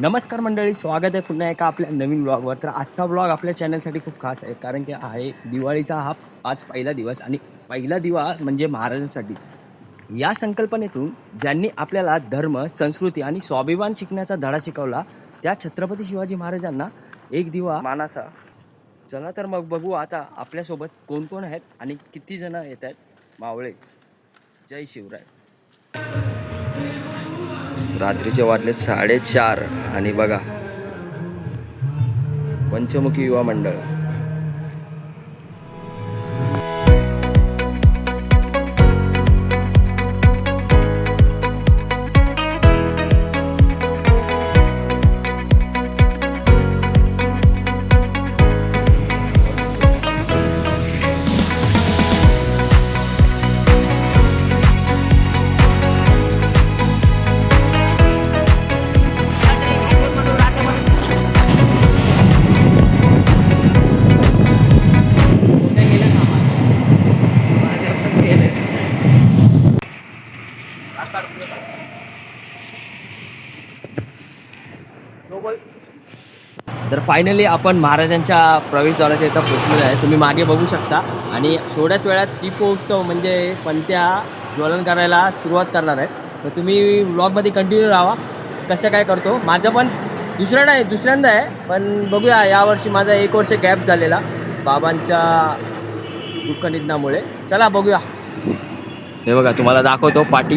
नमस्कार मंडळी स्वागत आहे पुन्हा एका आपल्या नवीन ब्लॉगवर तर आजचा ब्लॉग आपल्या चॅनलसाठी खूप खास आहे कारण की आहे दिवाळीचा हा आज पहिला दिवस आणि पहिला दिवा म्हणजे महाराजांसाठी. या संकल्पनेतून ज्यांनी आपल्याला धर्म संस्कृती आणि स्वाभिमान शिकण्याचा धडा शिकवला त्या छत्रपती शिवाजी महाराजांना एक दिवा मानासा चला तर मग बघू आता आपल्यासोबत कोण कोण आहेत आणि किती जण येत आहेत. मावळे जय शिवराय. रात्रीचे वाजले साडेचार. आणि बघा पंचमुखी युवा मंडळ. तर फायनली आपण महाराजांच्या प्रवेशद्वाराच्या इथं पोहोचलेलो आहे. तुम्ही मागे बघू शकता. आणि थोड्याच वेळात ती पोहोचतो म्हणजे पंत्या ज्वलन करायला सुरुवात करणार आहे. तर तुम्ही ब्लॉगमध्ये कंटिन्यू राहा. कसं काय करतो? माझं पण दुसरं नाही दुसऱ्यांदा आहे. पण बघूया यावर्षी माझा एक वर्ष गॅप झालेला बाबांच्या दुःख निधनामुळे चला बघूया. हे बघा तुम्हाला दाखवतो पाठी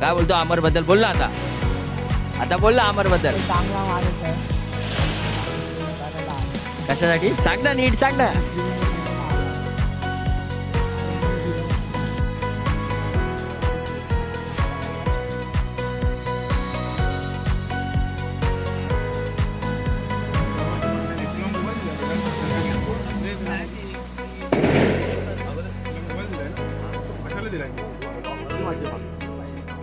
काय बोलतो अमरबद्दल? बोल ना आता. आता बोल ना अमरबद्दल. चांगला माणूस आहे. कशासाठी? सांग ना नीट सांग ना.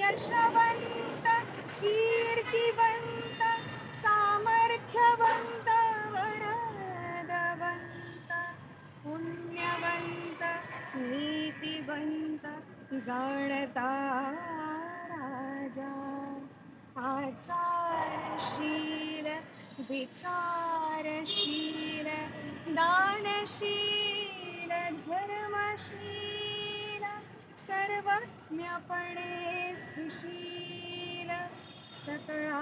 यशवंत कीर्तिवंत सामर्थ्यवंत वरदवंत पुण्यवंत नीतिवंत जाणता राजा आचारशील विचारशील दानशील धर्मशील सर्वज्ञपणे सुशील सकळा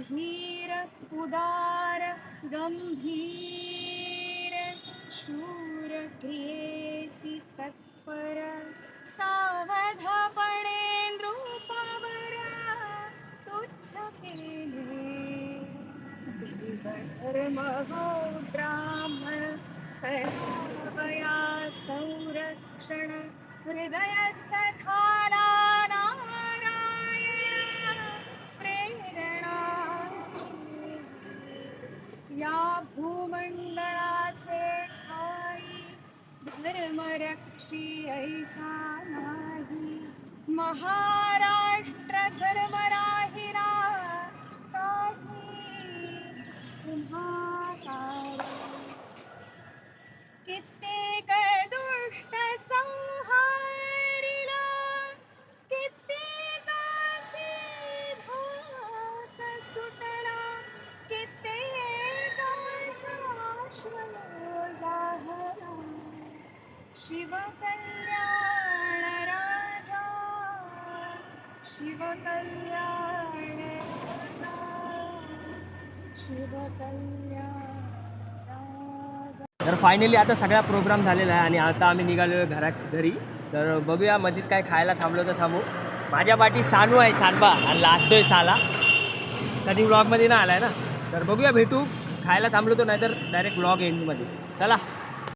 धीर उदार गंभीर शूर क्रियेसी तत्पर। सावधपणे नृपावर तुच्छ केले। धर्म हो ब्राह्मण संरक्षण हृदयस्थाला नारायण प्रेरणा या भूमंडळाचे ठाई धर्मरक्षी ऐसा नाही. महाराष्ट्र धर्म शिवकल्याण राजा शिवकल्याण शिवकल्याण तर फायनली आता सगळा प्रोग्राम झालेला आहे आणि आता आम्ही निघालो घरात घरी. तर बघूया मधीत काय खायला थांबलो तर थांबू. माझ्या पाठी शानू आहे शानबा आणि लाजतोय साला. कधी ब्लॉगमध्ये ना आहे ना? तर बघूया भेटू. खायला थांबलो तर नाहीतर डायरेक्ट ब्लॉग एंडमध्ये चला.